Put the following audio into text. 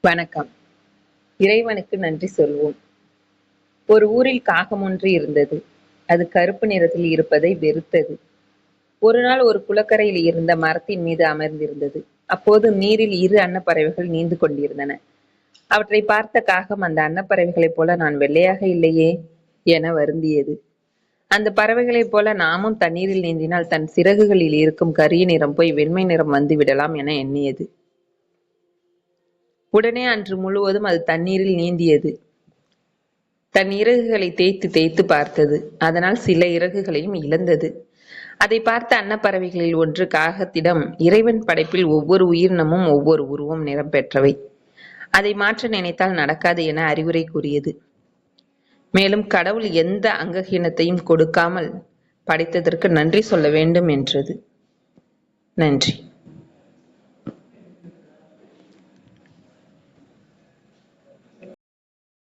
வணக்கம். இறைவனுக்கு நன்றி சொல்வோம். ஒரு ஊரில் காகம் ஒன்று இருந்தது. அது கருப்பு நிறத்தில் இருப்பதை வெறுத்தது. ஒரு நாள் ஒரு குளக்கரையில் இருந்த மரத்தின் மீது அமர்ந்திருந்தது. அப்போது நீரில் இரு அன்னப்பறவைகள் நீந்து கொண்டிருந்தன. அவற்றை பார்த்த காகம் அந்த அன்னப்பறவைகளைப் போல நான் வெள்ளையாக இல்லையே என வருந்தியது. அந்த பறவைகளைப் போல நாமும் தண்ணீரில் நீந்தினால் தன் சிறகுகளில் இருக்கும் கரிய நிறம் போய் வெண்மை நிறம் வந்து விடலாம் என எண்ணியது. உடனே அன்று முழுவதும் அது தண்ணீரில் நீந்தியது. தன் இறகுகளை தேய்த்து தேய்த்து பார்த்தது. அதனால் சில இறகுகளையும் இழந்தது. அதை பார்த்த அன்னப்பறவைகளில் ஒன்று காகத்திடம் இறைவன் படைப்பில் ஒவ்வொரு உயிரினமும் ஒவ்வொரு உருவம் நிறம் பெற்றவை. அதை மாற்ற நினைத்தால் நடக்காது என அறிவுரை கூறியது. மேலும் கடவுள் எந்த அங்ககீனத்தையும் கொடுக்காமல் படைத்ததற்கு நன்றி சொல்ல வேண்டும் என்றது. நன்றி.